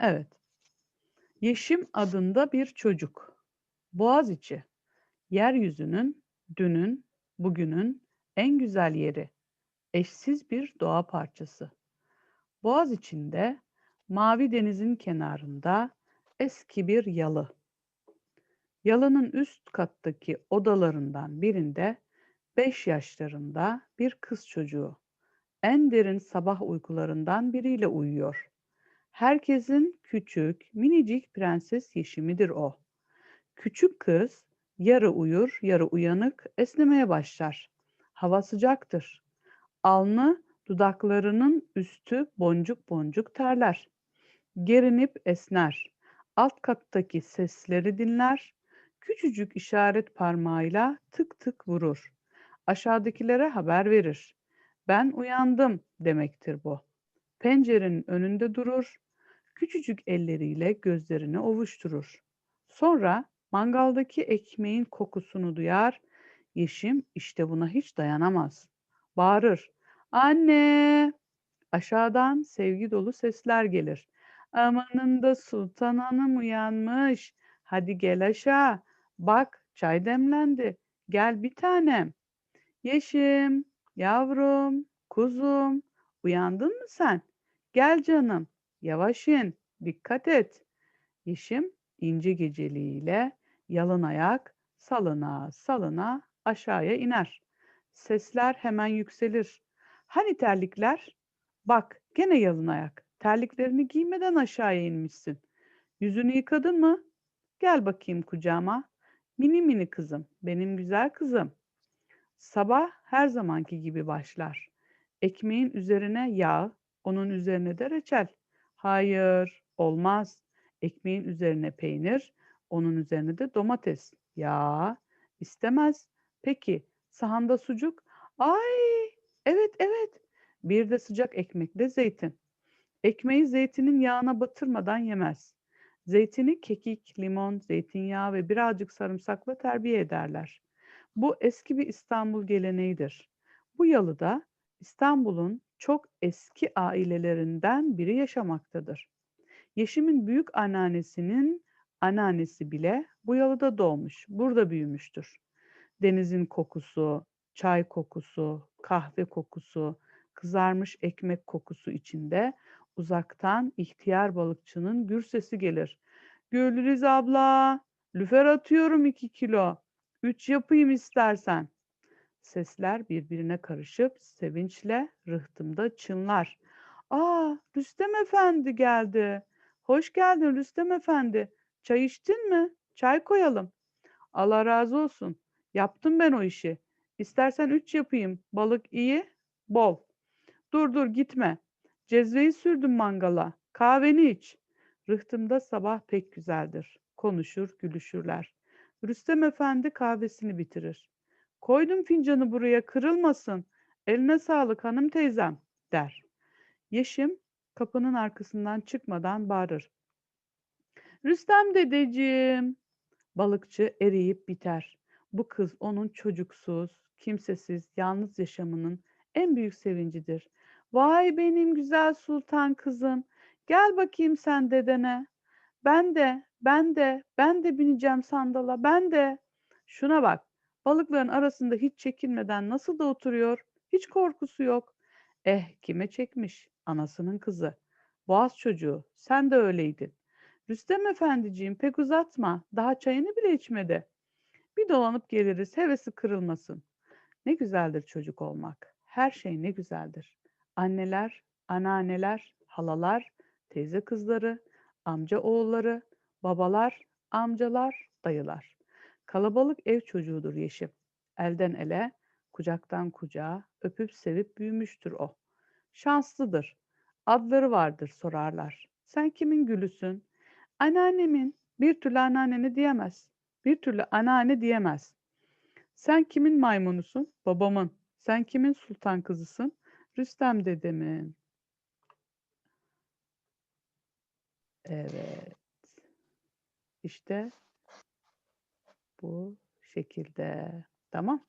Evet. Yeşim adında bir çocuk. Boğaziçi, yeryüzünün, dünün, bugünün en güzel yeri. Eşsiz bir doğa parçası. Boğaz içinde, mavi denizin kenarında eski bir yalı. Yalının üst kattaki odalarından birinde beş yaşlarında bir kız çocuğu en derin sabah uykularından biriyle uyuyor. Herkesin küçük, minicik prenses Yeşim'idir o. Küçük kız yarı uyur, yarı uyanık esnemeye başlar. Hava sıcaktır. Alnı dudaklarının üstü boncuk boncuk terler. Gerinip esner. Alt kattaki sesleri dinler. Küçücük işaret parmağıyla tık tık vurur. Aşağıdakilere haber verir. Ben uyandım demektir bu. Pencerenin önünde durur. Küçücük elleriyle gözlerini ovuşturur. Sonra mangaldaki ekmeğin kokusunu duyar. Yeşim işte buna hiç dayanamaz. Bağırır. Anne! Aşağıdan sevgi dolu sesler gelir. Amanında Sultan Hanım uyanmış. Hadi gel aşağı. Bak çay demlendi. Gel bir tanem. Yeşim, yavrum, kuzum, uyandın mı sen? Gel canım, yavaş in, dikkat et. Yeşim ince geceliğiyle yalın ayak salına salına aşağıya iner. Sesler hemen yükselir. Hani terlikler? Bak gene yalın ayak. Terliklerini giymeden aşağıya inmişsin. Yüzünü yıkadın mı? Gel bakayım kucağıma. Mini mini kızım, benim güzel kızım. Sabah her zamanki gibi başlar. Ekmeğin üzerine yağ, onun üzerine de reçel. Hayır, olmaz. Ekmeğin üzerine peynir, onun üzerine de domates. Ya, istemez. Peki, sahanda sucuk? Ay, evet evet. Bir de sıcak ekmekle zeytin. Ekmeği zeytinin yağına batırmadan yemez. Zeytini kekik, limon, zeytinyağı ve birazcık sarımsakla terbiye ederler. Bu eski bir İstanbul geleneğidir. Bu yalıda İstanbul'un çok eski ailelerinden biri yaşamaktadır. Yeşim'in büyük anneannesinin anneannesi bile bu yalıda doğmuş, burada büyümüştür. Denizin kokusu, çay kokusu, kahve kokusu, kızarmış ekmek kokusu içinde uzaktan ihtiyar balıkçının gür sesi gelir. Gülriz abla, lüfer atıyorum iki kilo. Üç yapayım istersen. Sesler birbirine karışıp sevinçle rıhtımda çınlar. Aa, Rüstem Efendi geldi. Hoş geldin Rüstem Efendi. Çay içtin mi? Çay koyalım. Allah razı olsun. Yaptım ben o işi. İstersen üç yapayım. Balık iyi, bol. Dur dur gitme. Cezveyi sürdüm mangala. Kahveni iç. Rıhtımda sabah pek güzeldir. Konuşur, gülüşürler. Rüstem Efendi kahvesini bitirir. Koydum fincanı buraya kırılmasın. Eline sağlık hanım teyzem der. Yeşim kapının arkasından çıkmadan bağırır. Rüstem dedeciğim. Balıkçı eriyip biter. Bu kız onun çocuksuz, kimsesiz, yalnız yaşamının en büyük sevincidir. Vay benim güzel sultan kızım. Gel bakayım sen dedene. Ben de, ben de, ben de bineceğim sandala, ben de. Şuna bak, balıkların arasında hiç çekinmeden nasıl da oturuyor, hiç korkusu yok. Eh, kime çekmiş? Anasının kızı. Boğaz çocuğu, sen de öyleydin. Rüstem efendiciğim pek uzatma, daha çayını bile içmedi. Bir dolanıp geliriz, hevesi kırılmasın. Ne güzeldir çocuk olmak. Her şey ne güzeldir. Anneler, anneanneler, halalar, teyze kızları, amca oğulları, babalar, amcalar, dayılar. Kalabalık ev çocuğudur Yeşim. Elden ele, kucaktan kucağa öpüp sevip büyümüştür o. Şanslıdır. Adları vardır sorarlar. Sen kimin gülüsün? Anneannemin. Bir türlü anneanneni diyemez. Bir türlü anneanne diyemez. Sen kimin maymunusun? Babamın. Sen kimin sultan kızısın? Rüstem dedemin. Evet. İşte bu şekilde. Tamam.